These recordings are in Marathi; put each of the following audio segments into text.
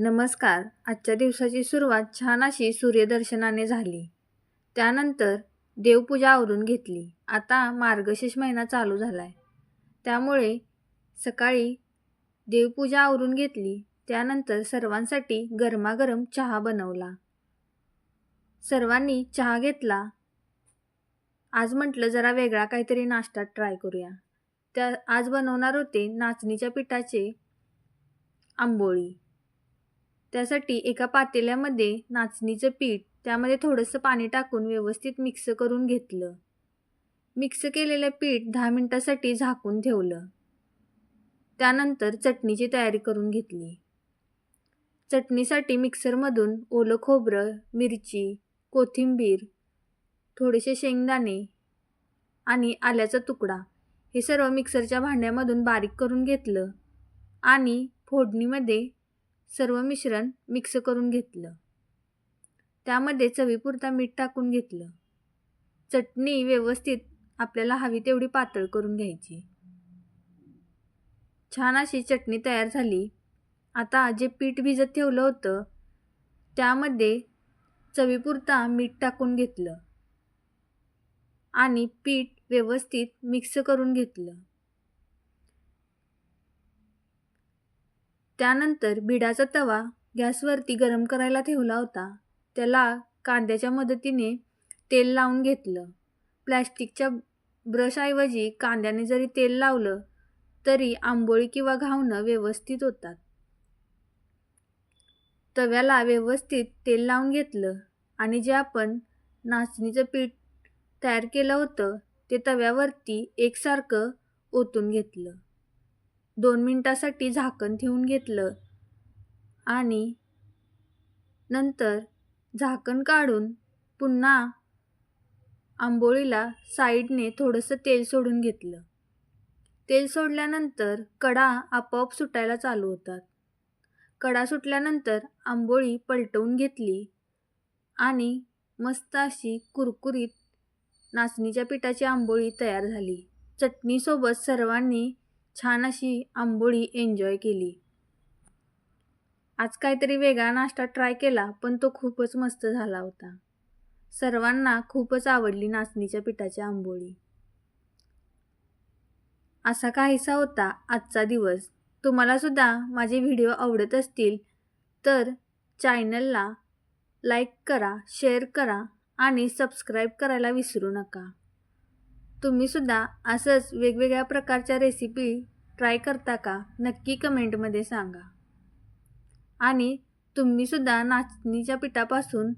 नमस्कार. आजच्या दिवसाची सुरुवात छान अशी सूर्यदर्शनाने झाली. त्यानंतर देवपूजा आवरून घेतली. आता मार्गशीर्ष महिना चालू झाला आहे त्यामुळे सकाळी देवपूजा आवरून घेतली. त्यानंतर सर्वांसाठी गरमागरम चहा बनवला. सर्वांनी चहा घेतला. आज म्हटलं जरा वेगळा काहीतरी नाश्ता ट्राय करूया. त्या आज बनवणार होते नाचणीच्या पिठाचे आंबोळी. त्यासाठी एका पातेल्यामध्ये नाचणीचं पीठ त्यामध्ये थोडंसं पाणी टाकून व्यवस्थित मिक्स करून घेतलं. मिक्स केलेलं पीठ दहा मिनटासाठी झाकून ठेवलं. त्यानंतर चटणीची तयारी करून घेतली. चटणीसाठी मिक्सरमधून ओलं खोबरं मिरची कोथिंबीर थोडेसे शेंगदाणे आणि आल्याचा तुकडा हे सर्व मिक्सरच्या भांड्यामधून बारीक करून घेतलं आणि फोडणीमध्ये सर्व मिश्रण मिक्स करून घेतलं. त्यामध्ये चवीपुरता मीठ टाकून घेतलं. चटणी व्यवस्थित आपल्याला हवी तेवढी पातळ करून घ्यायची. छान अशी चटणी तयार झाली. आता जे पीठ भिजत ठेवलं होतं त्यामध्ये चवीपुरता मीठ टाकून घेतलं. आणि पीठ व्यवस्थित मिक्स करून घेतलं. त्यानंतर बिडाचा तवा गॅसवरती गरम करायला ठेवला होता. त्याला कांद्याच्या मदतीने तेल लावून घेतलं. प्लॅस्टिकच्या ब्रशऐवजी कांद्याने जरी तेल लावलं तरी आंबोळी किंवा घावणं व्यवस्थित होतात. तव्याला व्यवस्थित तेल लावून घेतलं आणि जे आपण नाचणीचं पीठ तयार केलं होतं ते तव्यावरती एकसारखं ओतून घेतलं. दोन मिनटासाठी झाकण ठेवून घेतलं आणि नंतर झाकण काढून पुन्हा आंबोळीला साईडने थोडंसं तेल सोडून घेतलं. तेल सोडल्यानंतर कडा आपोआप सुटायला चालू होतात. कडा सुटल्यानंतर आंबोळी पलटवून घेतली आणि मस्त अशी कुरकुरीत नाचणीच्या पिठाची आंबोळी तयार झाली. चटणीसोबत सर्वांनी छान अशी आंबोळी एन्जॉय केली. आज काहीतरी वेगळा नाश्ता ट्राय केला पण तो खूपच मस्त झाला होता. सर्वांना खूपच आवडली नाचणीच्या पिठाची आंबोळी. असा काहीसा होता आजचा दिवस. तुम्हालासुद्धा माझे व्हिडिओ आवडत असतील तर चॅनलला लाईक करा शेअर करा आणि सबस्क्राईब करायला विसरू नका. तुम्हीसुद्धा असंच वेगवेगळ्या प्रकारच्या रेसिपी ट्राय करता का? नक्की कमेंटमध्ये सांगा. आणि तुम्हीसुद्धा नाचणीच्या पिठापासून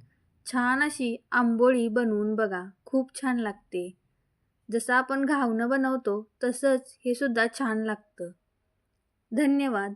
छान अशी आंबोळी बनवून बघा. खूप छान लागते. जसं आपण घावणं बनवतो तसंच हे सुद्धा छान लागतं. धन्यवाद.